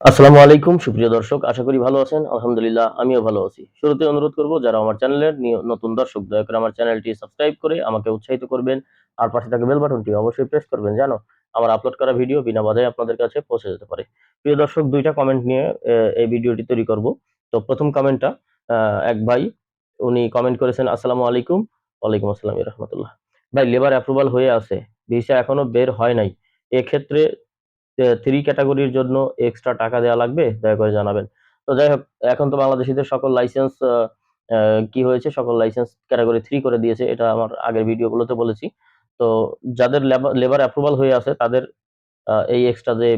আসসালামু আলাইকুম, সুপ্রিয় দর্শক, আশা করি ভালো আছেন। আলহামদুলিল্লাহ, আমিও ভালো আছি। শুরুতে অনুরোধ করব, যারা আমার চ্যানেলের নতুন দর্শক, দয়া করে আমার চ্যানেলটি সাবস্ক্রাইব করে আমাকে উৎসাহিত করবেন। আর পাশে থাকা বেল বাটনটি অবশ্যই প্রেস করবেন জানো আমার আপলোড করা ভিডিও বিনা বাধায় আপনাদের কাছে পৌঁছে যেতে পারে। প্রিয় দর্শক, দুইটা কমেন্ট নিয়ে এই ভিডিওটি তৈরি করব। তো প্রথম কমেন্টটা এক ভাই, উনি কমেন্ট করেছেন, আসসালামু আলাইকুম। ওয়ালাইকুম আসসালাম রহমতুল্লাহ। ভাই লেবার অ্যাপ্রুভাল হয়ে আছে, ভিসা এখনও বের হয় নাই। এক্ষেত্রে থ্রি ক্যাটাগরির জন্য এক্সট্রা টাকা দেওয়া লাগবে, দয়া করে জানাবেন। তো যাই হোক, এখন তো বাংলাদেশিদের সকল লাইসেন্স কি হয়েছে? সকল লাইসেন্স ক্যাটাগরি থ্রি করে দিয়েছে, এটা আমার আগের ভিডিওগুলোতে বলেছি। তো যাদের লেবার অ্যাপ্রুভাল হয়ে আছে, তাদের এই এক্সট্রা যে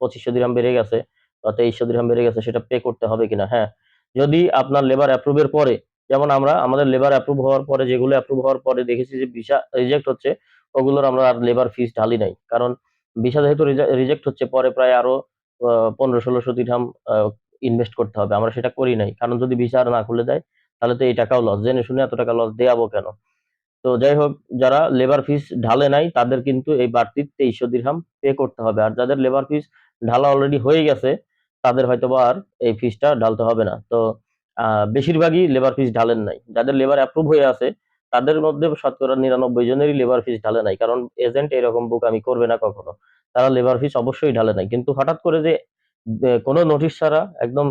পঁচিশশো দিরহাম বেড়ে গেছে বা তেইশশো দিরহাম বেড়ে গেছে, সেটা পে করতে হবে কিনা? হ্যাঁ যদি আপনার লেবার অ্যাপ্রুভের পরে, যেমন আমরা, আমাদের লেবার অ্যাপ্রুভ হওয়ার পরে, যেগুলো অ্যাপ্রুভ হওয়ার পরে দেখেছি যে ভিসা রিজেক্ট হচ্ছে, ওগুলোর আমরা আর লেবার ফিস ঢালি নাই। কারণ ভিসা যেহেতু রিজেক্ট হচ্ছে, পরে প্রায় আরও পনেরো ষোলোশো দিরহাম ইনভেস্ট করতে হবে। আমরা সেটা করি নাই। কারণ যদি ভিসা আর না খুলে দেয়, তাহলে তো এই টাকাও লস জেনে শুনে এত টাকা লস দেওয়াবো কেন? তো যাই হোক, যারা লেবার ফিস ঢালে নাই, তাদের কিন্তু এই বাড়তি তেইশশো দিরহাম পে করতে হবে। আর যাদের লেবার ফিস ঢালা অলরেডি হয়ে গেছে, তাদের হয়তো বা আর এই ফিসটা ঢালতে হবে না। তো বেশিরভাগই লেবার ফিস ঢালেন নাই। যাদের লেবার অ্যাপ্রুভ হয়ে আছে তাদের মধ্যে শতকরা নিরানব্বই জনেরই লেবার ফিস ঢালে নাই। কারণ এজেন্ট এরকম বুক আমি করবে না কখনো। তারা লেবার ফিস অবশ্যই ঢালে নাই। কিন্তু হঠাৎ করে যে কোনো নোটিশ ছাড়া একদম,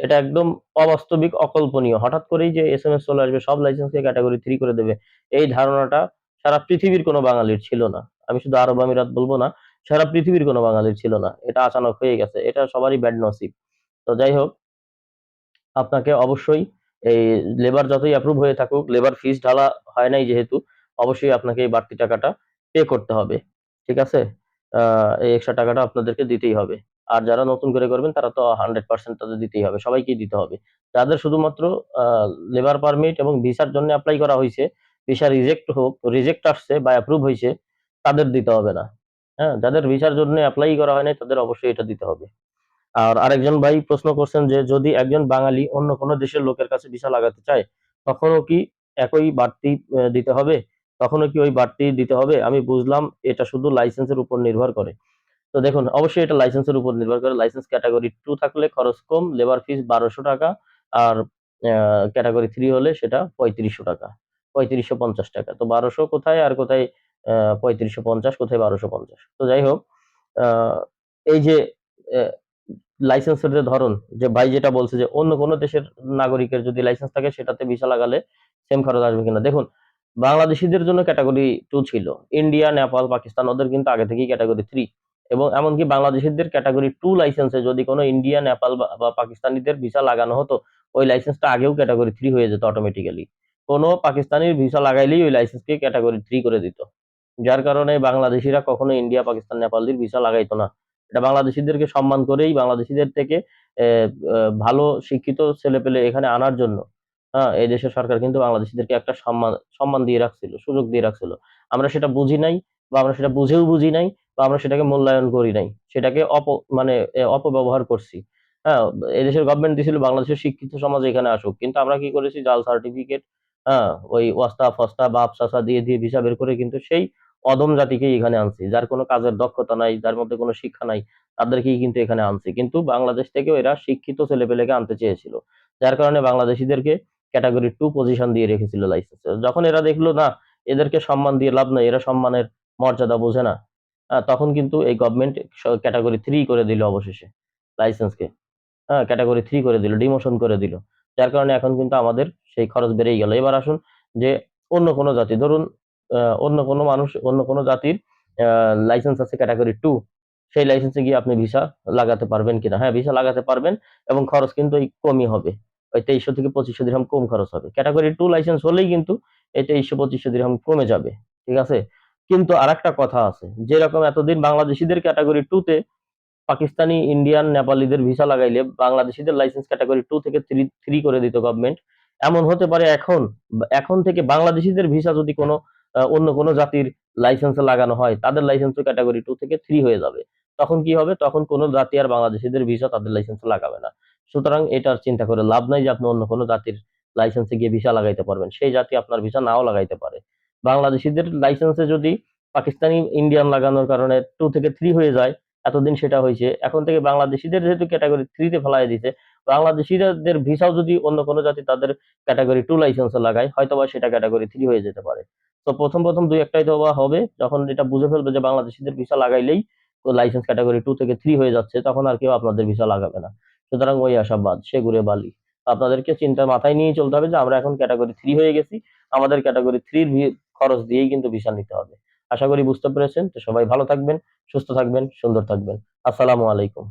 এটা একদম অবাস্তবিক, অকল্পনীয়। হঠাৎ করেই যে এস এম এস চলে আসবে, সব লাইসেন্সকে ক্যাটাগরি থ্রি করে দেবে, এই ধারণাটা সারা পৃথিবীর কোনো বাঙালির ছিল না। আমি শুধু আরব আমিরাত বলব না, সারা পৃথিবীর কোনো বাঙালির ছিল না। এটা আচানক হয়ে গেছে। এটা সবারই ব্যাড নসিব। তো যাই হোক, আপনাকে অবশ্যই এই লেবার যতই অ্যাপ্রুভ হয়ে থাকুক লেবার ফিস ঢালা হয় নাই যেহেতু, অবশ্যই আপনাকে এই বাড়তি টাকাটা পে করতে হবে। ঠিক আছে? এই এক্সট্রা টাকাটা আপনাদেরকে দিতেই হবে। আর যারা নতুন করে করবেন, তারা তো হান্ড্রেড পার্সেন্ট তাদের দিতেই হবে। সবাইকেই দিতে হবে। যাদের শুধুমাত্র লেবার পারমিট এবং ভিসার জন্য অ্যাপ্লাই করা হয়েছে ভিসা রিজেক্ট হোক রিজেক্ট আসছে বা অ্যাপ্রুভ হয়েছে তাদের দিতে হবে না। হ্যাঁ যাদের ভিসার জন্য অ্যাপ্লাই করা হয় নাই, তাদের অবশ্যই এটা দিতে হবে। আর আরেকজন ভাই প্রশ্ন করছেন যে, যদি একজন বাঙালি অন্য কোনো দেশের লোকের কাছে ভিসা লাগাতে চায়, তখনও কি একই বাড়তি দিতে হবে? তখনও কি ওই বাড়তি দিতে হবে? আমি বুঝলাম এটা শুধু লাইসেন্সের উপর নির্ভর করে। তো দেখুন, অবশ্যই এটা লাইসেন্সের উপর নির্ভর করে। লাইসেন্স ক্যাটাগরি টু থাকলে খরচ কম, লেবার ফিস বারোশো টাকা আর ক্যাটাগরি থ্রি হলে সেটা পঁয়ত্রিশশো টাকা, পঁয়ত্রিশশো পঞ্চাশ টাকা। তো বারোশো কোথায় আর কোথায় পঁয়ত্রিশশো পঞ্চাশ, কোথায় বারোশো পঞ্চাশ? তো যাই হোক এই যে লাইসেন্সের যে ধরন, যে ভাই যেটা বলছে যে অন্য কোনো দেশের নাগরিকের যদি লাইসেন্স থাকে, সেটাতে ভিসা লাগালে সেম খরচ আসবে কিনা? দেখুন, বাংলাদেশিদের জন্য ক্যাটাগরি টু ছিল। ইন্ডিয়া নেপাল পাকিস্তান ওদের কিন্তু আগে থেকেই ক্যাটাগরি থ্রি এবং এমনকি বাংলাদেশিদের ক্যাটাগরি টু লাইসেন্সে যদি কোনো ইন্ডিয়া নেপাল বা পাকিস্তানিদের ভিসা লাগানো হতো, ওই লাইসেন্সটা আগেও ক্যাটাগরি থ্রি হয়ে যেত অটোমেটিক্যালি কোনো পাকিস্তানির ভিসা লাগাইলেই ওই লাইসেন্সকে ক্যাটাগরি থ্রি করে দিত। যার কারণে বাংলাদেশিরা কখনো ইন্ডিয়া পাকিস্তান নেপালদের ভিসা লাগাইতো না। এটা বাংলাদেশিদেরকে সম্মান করেই বাংলাদেশিদের থেকে ভালো শিক্ষিত ছেলেপেলে এখানে আনার জন্য হ্যাঁ এই দেশের সরকার কিন্তু বাংলাদেশিদেরকে একটা সম্মান সম্মান দিয়ে রাখছিল, সুযোগ দিয়ে রাখছিল। আমরা সেটা বুঝি নাই বা আমরা সেটা বুঝেও বুঝি নাই বা আমরা সেটাকে মূল্যায়ন করি নাই, সেটাকে অপ মানে অপব্যবহার করছি। হ্যাঁ এই দেশের গভর্নমেন্ট দিয়েছিল বাংলাদেশের শিক্ষিত সমাজ এখানে আসুক, কিন্তু আমরা কি করেছি? জাল সার্টিফিকেট হ্যাঁ ওই ওয়াস্তা ফস্তা বা আফসাসা দিয়ে দিয়ে ভিসা বের করে কিন্তু সেই অধম জাতিকেই এখানে আনছি। যার কোনো কাজের দক্ষতা নাই, যার মধ্যে কোনো শিক্ষা নাই, তাদেরকেই কিন্তু এখানে আনছি। কিন্তু বাংলাদেশ থেকেও এরা শিক্ষিত ছেলেপেলেকে আনতে চেয়েছিল। যার কারণে বাংলাদেশিদেরকে ক্যাটাগরি টু পজিশন দিয়ে রেখেছিল লাইসেন্সে যখন এরা দেখল, না, এদেরকে সম্মান দিয়ে লাভ নাই, এরা সম্মানের মর্যাদা বোঝে না। তখন কিন্তু এই গভর্নমেন্ট ক্যাটাগরি থ্রি করে দিল অবশেষে লাইসেন্সকে হ্যাঁ ক্যাটাগরি থ্রি করে দিল ডিমোশন করে দিল। যার কারণে এখন কিন্তু আমাদের সেই খরচ বেড়েই গেল। এবার আসুন যে অন্য কোনো জাতি। ধরুন অন্য কোনো মানুষ, অন্য কোনো জাতির লাইসেন্স আছে ক্যাটাগরি টু সেই লাইসেন্সে গিয়ে আপনি ভিসা লাগাতে পারবেন কিনা। হ্যাঁ ভিসা লাগাতে পারবেন এবং খরচ কিন্তু এই কমই হবে। ওই তেইশশো থেকে পঁচিশশো দিরহাম কম খরচ হবে। ক্যাটাগরি টু লাইসেন্স হলেই কিন্তু এই তেইশশো, পঁচিশশো দিরহাম কমে যাবে। ঠিক আছে? কিন্তু আর একটা কথা আছে, যেরকম এতদিন বাংলাদেশিদের ক্যাটাগরি টু তে পাকিস্তানি ইন্ডিয়ান নেপালিদের ভিসা লাগাইলে বাংলাদেশিদের লাইসেন্স ক্যাটাগরি টু থেকে থ্রি থ্রি করে দিত গভর্নমেন্ট এমন হতে পারে এখন এখন থেকে বাংলাদেশিদের ভিসা যদি কোনো অন্য কোনো জাতির লাইসেন্সে লাগানো হয়, তাদের লাইসেন্স ক্যাটাগরি টু থেকে থ্রি হয়ে যাবে। তখন কি হবে? তখন কোনো জাতি আর বাংলাদেশিদের ভিসা তাদের লাইসেন্সে লাগাবে না। সুতরাং এটার চিন্তা করে লাভ নাই যে আপনি অন্য কোনো জাতির লাইসেন্সে গিয়ে ভিসা লাগাইতে পারবেন। সেই জাতি আপনার ভিসা নাও লাগাইতে পারে। বাংলাদেশিদের লাইসেন্সে যদি পাকিস্তানি ইন্ডিয়ান লাগানোর কারণে টু থেকে থ্রি হয়ে যায়, এতদিন সেটা হয়েছে। এখন থেকে বাংলাদেশিদের যেহেতু ক্যাটাগরি থ্রিতে ফেলাই দিছে বাংলাদেশিদের ভিসাও যদি অন্য কোনো জাতি তাদের ক্যাটাগরি টু লাইসেন্সে লাগায়, হয়তোবা সেটা ক্যাটাগরি থ্রি হয়ে যেতে পারে। তো প্রথম প্রথম দুই একটাই তো হবে, যখন এটা বুঝে ফেলবে যে বাংলাদেশিদের ভিসা লাগাইলেই লাইসেন্স ক্যাটাগরি টু থেকে থ্রি হয়ে যাচ্ছে, তখন আর কেউ আপনাদের ভিসা লাগাবে না। সুতরাং ওই আশাবাদ সে ঘুরে বালি আপনাদেরকে চিন্তা মাথায় নিয়ে চলতে হবে যে আমরা এখন ক্যাটাগরি থ্রি হয়ে গেছি, আমাদের ক্যাটাগরি থ্রির খরচ দিয়েই কিন্তু ভিসা নিতে হবে। আশা করি বুঝতে পেরেছেন। তো সবাই ভালো থাকবেন, সুস্থ থাকবেন, সুন্দর থাকবেন। আসসালামু আলাইকুম।